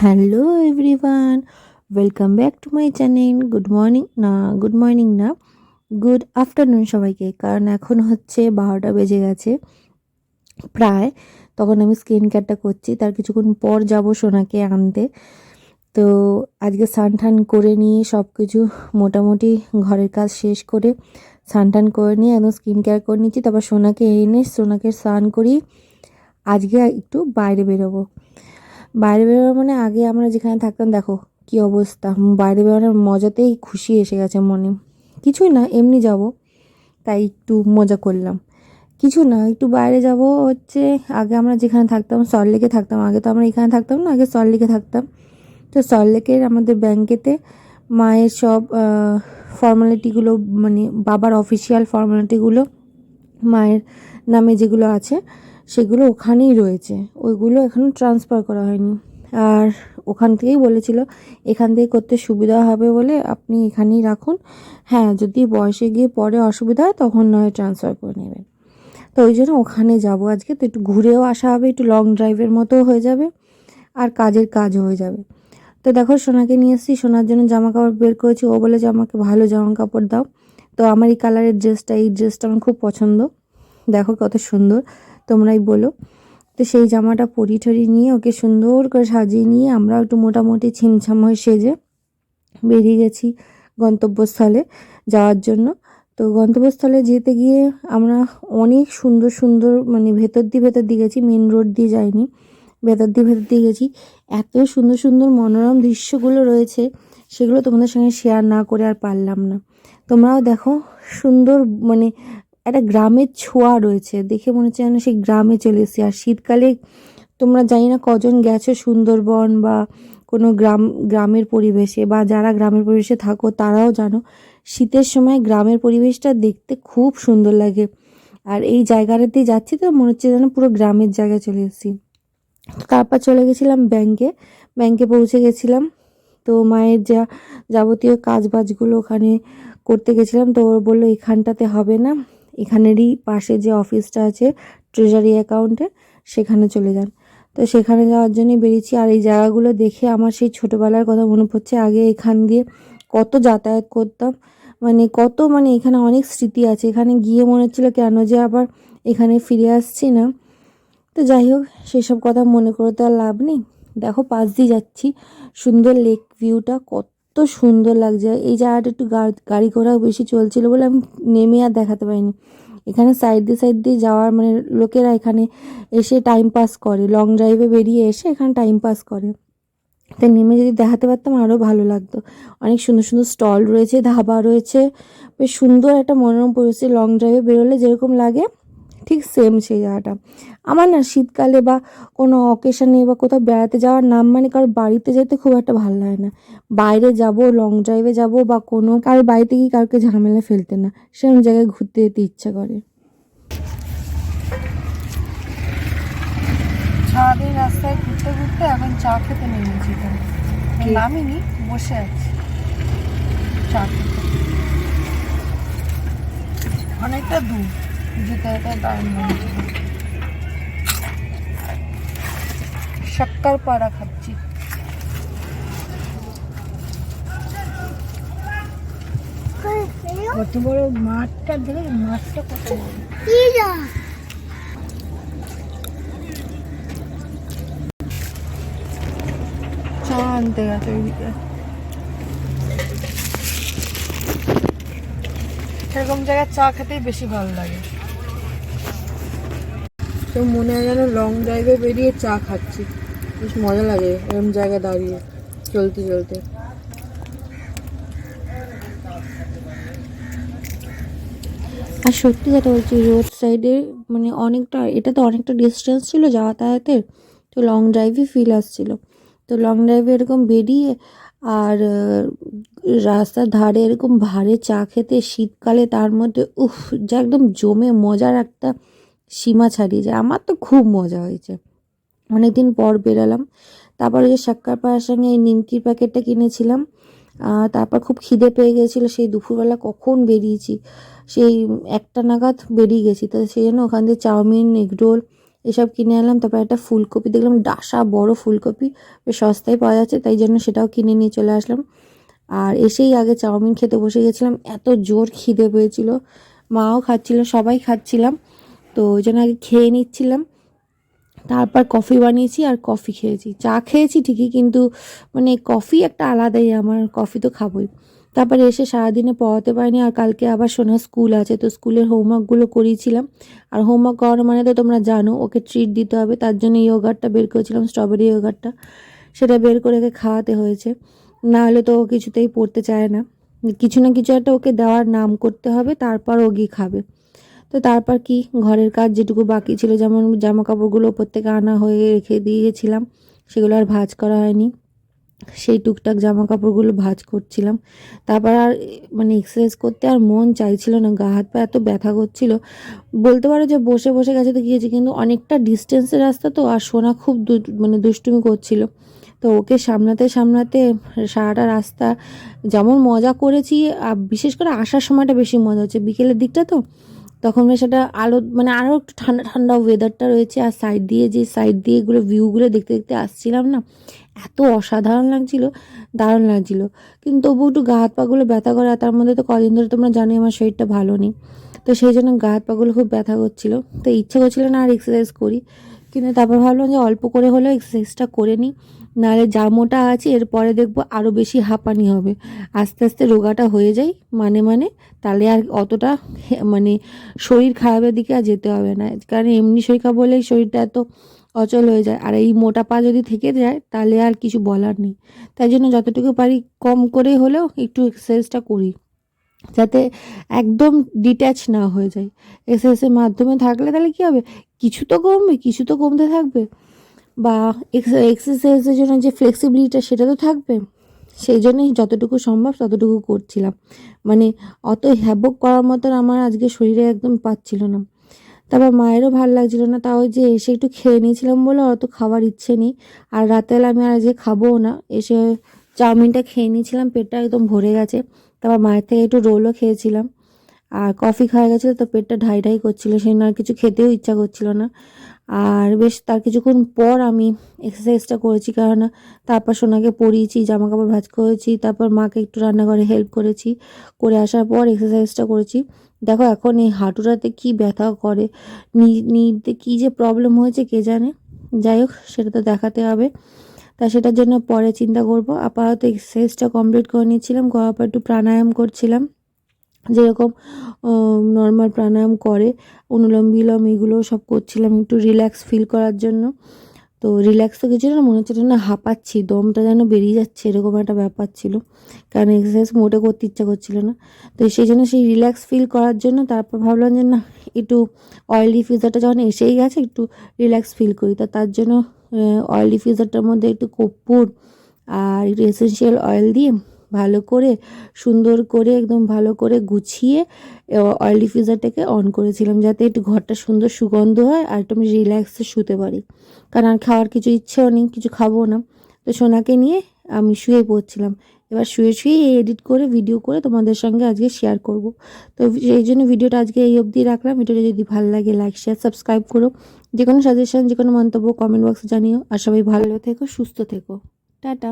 Hello everyone welcome back to my channel good morning না good morning না good afternoon সবাইকে। কারণ এখন হচ্ছে বারোটা বেজে গেছে প্রায়। তখন আমি স্কিন কেয়ারটা করছি। তার কিছুক্ষণ পর যাব সোনাকে আনতে। তো আজকে স্নান টান করে নিয়ে সব কিছু মোটামুটি ঘরের কাজ শেষ করে স্নান টান করে নিয়ে একদম স্কিন কেয়ার করে নিচ্ছি। তারপর সোনাকে এনে সোনাকে স্নান করি আজকে একটু বাইরে বেরোবো। বাইরে বেরোনো মানে আগে আমরা যেখানে থাকতাম, দেখো কি অবস্থা। বাইরে বেরোনোর মজাতেই খুশি এসে গেছে মনে। কিছুই না, এমনি যাব। তাই একটু মজা করলাম। কিছু না, একটু বাইরে যাব হচ্ছে, আগে আমরা যেখানে থাকতাম সল্টলেকে থাকতাম। আগে তো আমরা এখানে থাকতাম না, আগে সল্টলেকে থাকতাম। তো সল্টলেকের আমাদের ব্যাংকেতে মায়ের সব ফর্মালিটিগুলো মানে বাবার অফিসিয়াল ফর্মালিটিগুলো মায়ের নামে যেগুলো আছে সেগুলো ওখানেই রয়েছে। ওইগুলো এখনও ট্রান্সফার করা হয়নি। আর ওখান থেকেই বলেছিল, এখান থেকে করতে সুবিধা হবে বলে আপনি এখানেই রাখুন। হ্যাঁ যদি বয়সে গিয়ে পরে অসুবিধা হয়, তখন নয় ট্রান্সফার করে নেবেন। তো ওই জন্য ওখানে যাব আজকে। তো একটু ঘুরেও আসা হবে, একটু লং ড্রাইভের মতো হয়ে যাবে, আর কাজের কাজও হয়ে যাবে। তো দেখো, সোনাকে নিয়ে এসেছি। সোনার জন্য জামা কাপড় বের করেছি। ও বলে যে আমাকে ভালো জামা কাপড় দাও। তো আমার এই কালারের ড্রেসটা এই ড্রেসটা আমার খুব পছন্দ। দেখো কত সুন্দর। তোমরাই বলো। তো সেই জামাটা পরি টরি নিয়ে ওকে সুন্দর করে সাজিয়ে নিয়ে আমরাও একটু মোটামুটি ছিমছাম হয়ে সেজে বেরিয়ে গেছি গন্তব্যস্থলে যাওয়ার জন্য। তো গন্তব্যস্থলে যেতে গিয়ে আমরা অনেক সুন্দর সুন্দর মানে ভেতর দিয়ে ভেতর দিয়ে গেছি মেন রোড দিয়ে যাইনি, ভেতর দিয়ে ভেতর দিয়ে গেছি। এত সুন্দর সুন্দর মনোরম দৃশ্যগুলো রয়েছে, সেগুলো তোমাদের সঙ্গে শেয়ার না করে আর পারলাম না। তোমরাও দেখো সুন্দর মানে একটা গ্রামের ছোঁয়া রয়েছে। দেখে মনে হচ্ছে যেন সেই গ্রামে চলে এসেছি। আর শীতকালে তোমরা জানি না কজন গেছো সুন্দরবন বা কোনো গ্রাম, গ্রামের পরিবেশে বা যারা গ্রামের পরিবেশে থাকো তারাও জানো শীতের সময় গ্রামের পরিবেশটা দেখতে খুব সুন্দর লাগে। আর এই জায়গাটাতেই যাচ্ছি তো মনে হচ্ছে যেন পুরো গ্রামের জায়গায় চলে এসেছি। তারপর চলে গেছিলাম ব্যাংকে। ব্যাংকে পৌঁছে গেছিলাম। তো মায়ের যা যাবতীয় কাজ বাজগুলো ওখানে করতে গেছিলাম। তো ওর বলল এখানটাতে হবে না। এখানেরই পাশে যে অফিসটা আছে ট্রেজারি অ্যাকাউন্টে সেখানে চলে যান। তো সেখানে যাওয়ার জন্যই বেরিয়েছি। আর এই জায়গাগুলো দেখে আমার সেই ছোটোবেলার কথা মনে পড়ছে। আগে এখান দিয়ে কত যাতায়াত করতাম। মানে কত মানে এখানে অনেক স্মৃতি আছে। এখানে গিয়ে মনে হচ্ছিল কেন যে আবার এখানে ফিরে আসছি না। তো যাই হোক, সেসব কথা মনে করে তো আর লাভ নেই। দেখো, পাশ দিয়ে যাচ্ছি। সুন্দর লেক ভিউটা কত সুন্দর লাগছে। এই জায়গাটা একটু গাড়ি ঘোড়া বেশি চলছিল বলে আমি নেমে আর দেখাতে পারিনি। এখানে সাইড দিয়ে সাইড দিয়ে যাওয়ার মানে লোকেরা এখানে এসে টাইম পাস করে। লং ড্রাইভে বেরিয়ে এসে এখানে টাইম পাস করে। তাই নেমে যদি দেখাতে পারতাম আরও ভালো লাগতো। অনেক সুন্দর সুন্দর স্টল রয়েছে, ধাবা রয়েছে। বেশ সুন্দর একটা মনোরম পরিবেশে লং ড্রাইভে বেরোলে যেরকম লাগে ঠিক সেম সেই জায়গাটা। আমার না শীতকালে বা কোনো অকেশনে বা কোথাও বেড়াতে যাওয়ার নাম মানে কারোর বাড়িতে যেতে খুব একটা ভালো লাগে না। বাইরে যাব লং ড্রাইভে যাব বা কোনো কারোর বাড়িতে গিয়ে কাউকে ঝামেলা ফেলতে না সেরকম জায়গায় ঘুরতে যেতে ইচ্ছা করে। সারাদিন রাস্তায় ঘুরতে ঘুরতে এখন চা খেতে নেমেছি নামিনি বসে আছি। চা খেতে। অনেকটা দূর। যেতে যেতে শক্কর পাড়া খাচ্ছি। কত বড় মাঠটা দেখে, মাঠটা কত চা আনতে গেছে ওইদিকে। সেরকম জায়গায় চা খেতেই বেশি ভালো লাগে। তো মনে হয় যেন লং ড্রাইভে বেরিয়ে চা খাচ্ছি। বেশ মজা লাগে এরকম জায়গায় দাঁড়িয়ে, চলতে চলতে। আর সত্যি যেটা বলছি রোড সাইডে মানে অনেকটা, এটা তো অনেকটা ডিস্টেন্স ছিল যাতায়াতের, তো লং ড্রাইভই ফিল আসছিল। তো লং ড্রাইভে এরকম বেরিয়ে আর রাস্তার ধারে এরকম ভারে চা খেতে শীতকালে তার মধ্যে, উফ, যা একদম জমে মজার একটা সীমা ছাড়িয়ে যায়। আমার তো খুব মজা হয়েছে। অনেকদিন পর বেরালাম। তারপরে যে শাক্কার পাড়ার সঙ্গে এই নিমকির প্যাকেটটা কিনেছিলাম। তারপর খুব খিদে পেয়ে গেছিল। সেই দুপুরবেলা কখন বেরিয়েছি? সেই একটা নাগাদ বেরিয়ে গেছি। তো সেই জন্য ওখান দিয়ে চাউমিন, এগরোল এসব কিনে আনলাম, তারপর একটা ফুলকপি দেখলাম, ডাসা, বড় ফুলকপি, বেশ সস্তায় পাওয়া যাচ্ছে, তাই জন্য সেটাও কিনে নিয়ে চলে আসলাম। আর এসেই আগে চাউমিন খেতে বসে গেছিলাম, এত জোর খিদে পেয়েছিল, মাও খাচ্ছিল, সবাই খাচ্ছিলাম, তো ওই জন্য আগে খেয়ে নিচ্ছিলাম। তারপর কফি বানিয়েছি আর কফি খেয়েছি, চা খেয়েছি ঠিকই, কিন্তু মানে কফি একটা আলাদাই, আমার কফি তো খাবোই। তারপরে এসে সারাদিনে পড়াতে পারিনি আর কালকে আবার সোনা স্কুল আছে, তো স্কুলের হোমওয়ার্কগুলো করিয়েছিলাম। আর হোমওয়ার্ক করানো মানে তো তোমরা জানো, ওকে ট্রিট দিতে হবে, তার জন্য ইয়োগারটা বের করেছিলাম স্ট্রবেরি ইয়োগারটা সেটা বের করে ওকে খাওয়াতে হয়েছে। না হলে তো ও কিছুতেই পড়তে চায় না। কিছু না কিছু একটা ওকে দেওয়ার নাম করতে হবে, তারপর ও গিয়ে খাবে। তো তারপর কি, ঘরের কাজ যেটুকু বাকি ছিল, যেমন জামা কাপড়গুলো ওপর থেকে আনা হয়ে রেখে দিয়েছিলাম, সেগুলো আর ভাঁজ করা হয়নি। সেই টুকটাক জামা কাপড়গুলো ভাজ করছিলাম। তারপর আর মানে এক্সারসাইজ করতে আর মন চাইছিল না, গা হাত পা এত ব্যথা করছিল। বলতে পারো যে বসে বসে গেছে তো গিয়েছি, কিন্তু অনেকটা ডিস্টেন্সের রাস্তা তো, আর সোনা খুব মানে দুষ্টুমি করছিল। তো ওকে সামলাতে সামলাতে সারাটা রাস্তা যেমন মজা করেছি, আর বিশেষ করে আসার সময়টা বেশি মজা হচ্ছে। বিকেলের দিকটা তো তখন সেটা আলো মানে আরও একটু ঠান্ডা ঠান্ডা ওয়েদারটা রয়েছে। আর সাইড দিয়ে যে সাইড দিয়ে এগুলো ভিউগুলো দেখতে দেখতে আসছিলাম না, এত অসাধারণ লাগছিল, দারুণ লাগছিল। কিন্তু তবু একটু গা হাত পাগুলো ব্যথা করে তার মধ্যে তো কদিন ধরে তোমরা জানোই আমার শরীরটা ভালো নেই। তো সেই জন্য গা হাত পাগুলো খুব ব্যথা করছিল। তো ইচ্ছে করছিল না আর এক্সারসাইজ করি। কিন্তু তারপর ভাবলাম যে অল্প করে হলেও এক্সারসাইজটা করে নিই। নাহলে যা মোটা আছে, এরপরে দেখব আরও বেশি হাঁপানি হবে। আস্তে আস্তে রোগাটা হয়ে যায় মানে মানে তাহলে আর অতটা মানে শরীর খারাপের দিকে আর যেতে হবে না। কারণ এমনি শরীর বলেই শরীরটা এত অচল হয়ে যায়। আর এই মোটা পা যদি থেকে যায়, তাহলে আর কিছু বলার নেই। তাই জন্য যতটুকু পারি কম করে হলেও একটু এক্সারসাইজটা করি। যাতে একদম ডিট্যাচ না হয়ে যায়। এক্সারসাইজের মাধ্যমে থাকলে তাহলে কী হবে? কিছু তো কমবে, কিছু তো কমতে থাকবে। বা এক্সারসাইজের জন্য যে ফ্লেক্সিবিলিটিটা সেটা তো থাকবে। সেই জন্যই যতটুকু সম্ভব ততটুকু করছিলাম। মানে অত হ্যাবক করার মতন আমার আজকে শরীরে একদম পাচ্ছিল না। তারপর মায়েরও ভালো লাগছিল না, তাও যে এসে একটু খেয়ে নিয়েছিলাম বলে অত খাওয়ার ইচ্ছে নেই। আর রাতেবেলা আমি আর আজকে খাবোও না। এসে চাউমিনটা খেয়ে নিয়েছিলাম, পেটটা একদম ভরে গেছে। তারপর মায়ের থেকে একটু রোলও খেয়েছিলাম। আর কফি খাওয়া গেছিল, তো পেটটা ঢাই ঢাই করছিল, সেই আর কিছু খেতেও ইচ্ছা করছিল না। আর বেশ, তার কিছুক্ষণ পর আমি এক্সারসাইজটা করেছি কারণ তারপর সোনাকে পরিয়েছি জামা কাপড় ভাঁজ করেছি, তারপর মাকে একটু রান্নাঘরে হেল্প করেছি। করে আসার পর এক্সারসাইজটা করেছি। দেখো, এখন এই হাঁটুটাতে কি ব্যথা করে নিতে কী যে প্রবলেম হয়েছে কে জানে? যাই হোক, সেটা তো দেখাতে হবে। তা সেটার জন্য পরে চিন্তা করব। আপাতত এক্সারসাইজটা কমপ্লিট করে নিয়েছিলাম করার পর একটু প্রাণায়াম করছিলাম। যেরকম নর্মাল প্রাণায়াম করে অনুলোম বিলোম এগুলো সব করছিলাম একটু রিল্যাক্স ফিল করার জন্য। তো রিল্যাক্স তো কিছু না, মনে হচ্ছে না হাঁপাচ্ছি, দমটা যেন বেরিয়ে যাচ্ছে, এরকম একটা ব্যাপার ছিল। কারণ এক্সারসাইজ মোটে করতে ইচ্ছা করছিল না। তো সেই জন্য সেই রিল্যাক্স ফিল করার জন্য তারপর ভাবলাম যে না, একটু অয়েল ডিফিউজারটা যখন এসেই গেছে, একটু রিল্যাক্স ফিল করি। তা তার জন্য অয়েল ডিফিউজারটার মধ্যে একটু কর্পূর আর একটু এসেন্সিয়াল অয়েল দিয়ে ভালো করে, সুন্দর করে, একদম ভালো করে গুছিয়ে অয়েল ডিফিউজারটাকে অন করেছিলাম যাতে একটু ঘরটা সুন্দর সুগন্ধ হয় আর একটু আমি রিল্যাক্সে শুতে পারি। কারণ আর খাওয়ার কিছু ইচ্ছেও নেই, কিছু খাব না। তো সোনাকে নিয়ে আমি শুয়ে পড়ছিলাম। এবার শুয়ে শুয়েই এডিট করে ভিডিও করে তোমাদের সঙ্গে আজকে শেয়ার করব। তো সেই জন্য ভিডিওটা আজকে এই অবধি রাখলাম। ভিডিওটা যদি ভালো লাগে লাইক শেয়ার সাবস্ক্রাইব করো। যে কোনো সাজেশন যে কোনো মন্তব্য কমেন্ট বক্সে জানিও। আর সবাই ভালো থেকো, সুস্থ থেকো। টাটা।